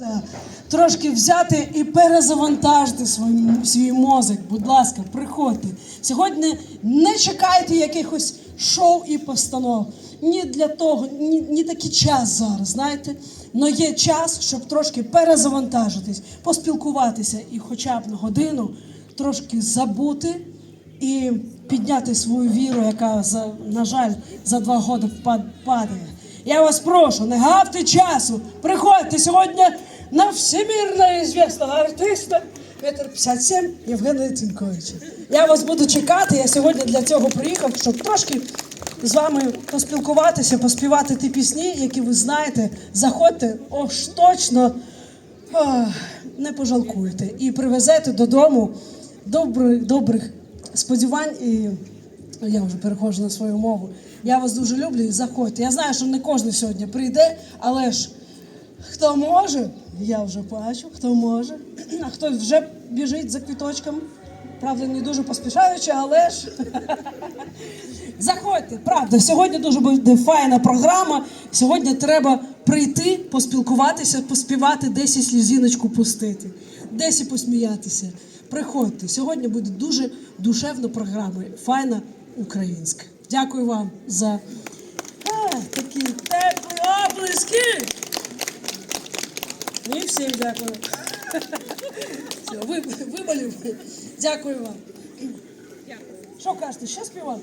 Да. Трошки взяти і перезавантажити свій, свій мозок. Будь ласка, приходьте. Сьогодні не чекайте якихось шоу і постанов. Ні для того, ні, ні такий час зараз, знаєте. Но є час, щоб трошки перезавантажитись, поспілкуватися і хоча б на годину трошки забути і підняти свою віру, яка за на жаль за два роки падає. Я вас прошу, не гавте часу. Приходьте сьогодні на всемирно известного артиста метр 57 Євгена Тінковича. Я вас буду чекати. Я сьогодні для цього приїхав, щоб трошки з вами поспілкуватися, поспівати ті пісні, які ви знаєте. Заходьте, ось точно не пожалкуєте і привезете додому добрих, добрих сподівань і я вже переходжу на свою мову. Я вас дуже люблю і заходьте. Я знаю, що не кожен сьогодні прийде, але ж хто може, я вже бачу, хто може, а хто вже біжить за квіточком. Правда, не дуже поспішаючи, але ж заходьте. Правда, сьогодні дуже буде файна програма. Сьогодні треба прийти, поспілкуватися, поспівати, десь і слізіночку пустити, десь і посміятися. Приходьте. Сьогодні буде дуже душевна програма, файна українська. Дякую вам за а, такі теплі оплески. І всім дякую. Все, ви, виболів. Дякую вам. Що кажете, ще співати?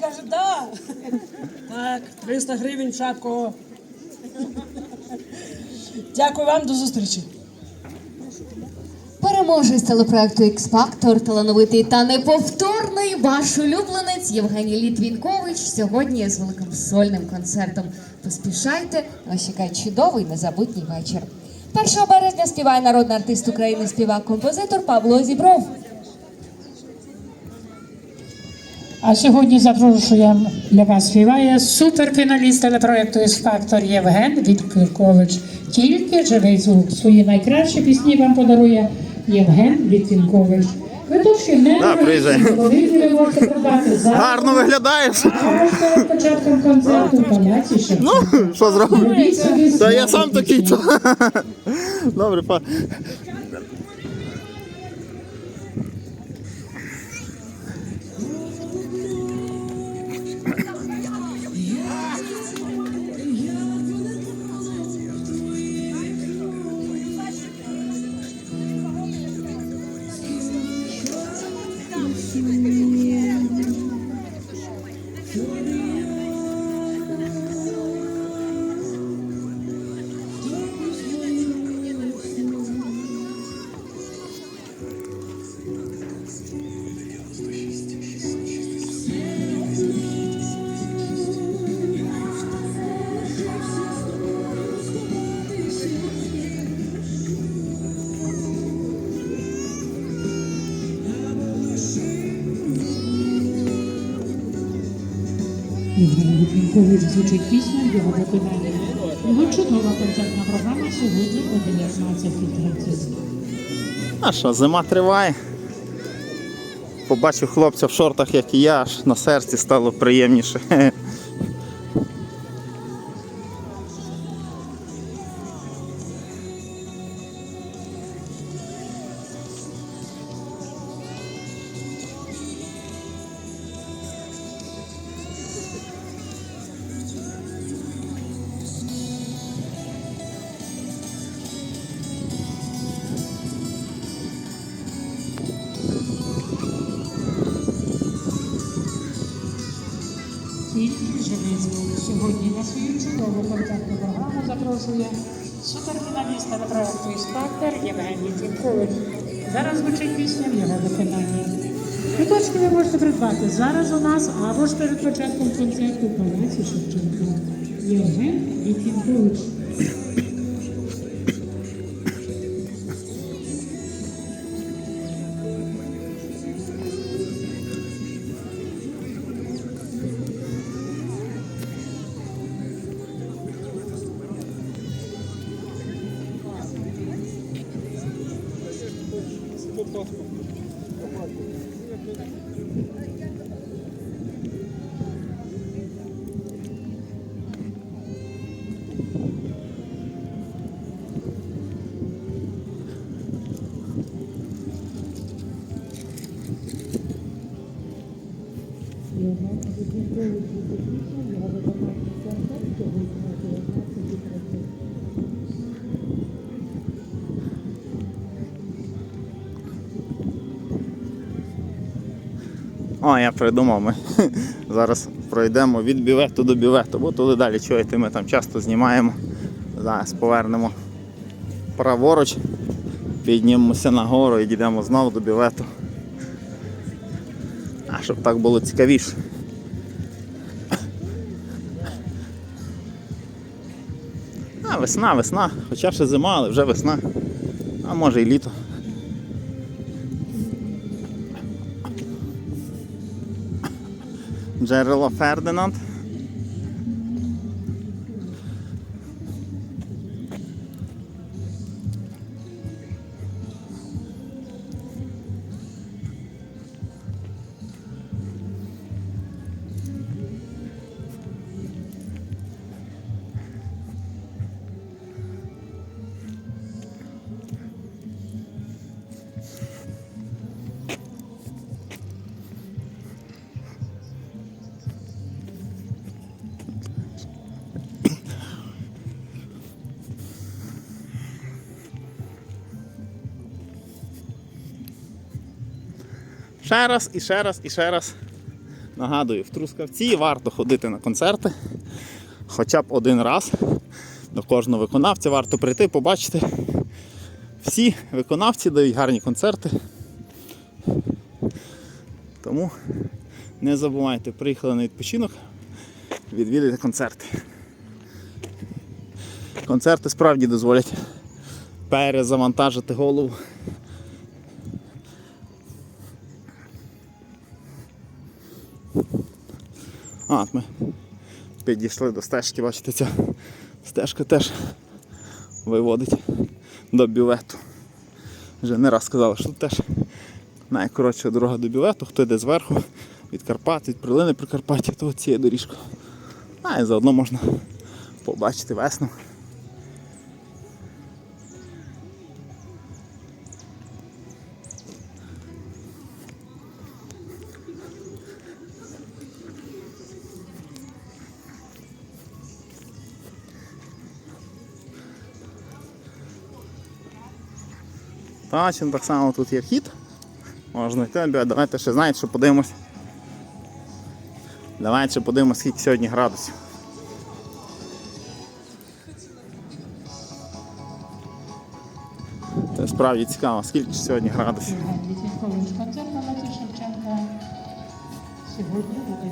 Каже, да. Так, 300 гривень шапку. Дякую вам, до зустрічі. Переможець телепроекту X-Factor, талановитий та неповторний ваш улюбленець Євгеній Літвінкович сьогодні з великим сольним концертом. Поспішайте, вас чекає чудовий незабутній вечір. 1 березня співає народний артист України, співак-композитор Павло Зібров. А сьогодні запрошуємо для вас співає суперфіналіст телепроекту «Із-фактор» Євген Віткович. Тільки живий звук. Свої найкращі пісні вам подарує Євген Вітвінкович. Квиточки не Да, ви можете продати зараз. Гарно виглядаєш. Перед початком концерту в ще. Ну, що зробиш? Та я сам такий. Добре, па. Євген Вітвінкович звучить пісня в його виконанні. Його чудова концертна програма сьогодні о 19.30. А що, зима триває. Побачив хлопця в шортах, як і я, аж на серці стало приємніше. Живий. Сьогодні на свою чудову концертну програму запрошує суперфіналіст телепроекту «Іспактер» Євгеній Цінкович. Зараз звучить пісня в його виконанні. Квиточки ви можете придбати зараз у нас або ж перед початком концерту в Палаці Шевченка. Євген Tuh, tuh, 些 О, я придумав, ми зараз пройдемо від бювету до бювету, бо туди далі чуєте, ми там часто знімаємо. Зараз повернемо праворуч, піднімемося нагору і дійдемо знову до бювету. А щоб так було цікавіше. А, весна, весна. Хоча ще зима, але вже весна. А може і літо. Джерело Фердинанд. Ще раз і ще раз і ще раз нагадую, в Трускавці варто ходити на концерти хоча б один раз. До кожного виконавця варто прийти, побачити. Всі виконавці дають гарні концерти. Тому не забувайте, приїхали на відпочинок, відвідайте концерти. Концерти справді дозволять перезавантажити голову. А, от ми підійшли до стежки, бачите, ця стежка теж виводить до бювету. Вже не раз казали, що тут теж найкоротша дорога до бювету, хто йде зверху від Карпат, від прилини Прикарпаття, то цією доріжкою. А і заодно можна побачити весну. Точно так само тут є вхід. Можна бювет. давайте ще знаєте, що подивимось. Давайте ще подивимось, скільки сьогодні градусів. Це справді цікаво, скільки сьогодні градусів. Сьогодні.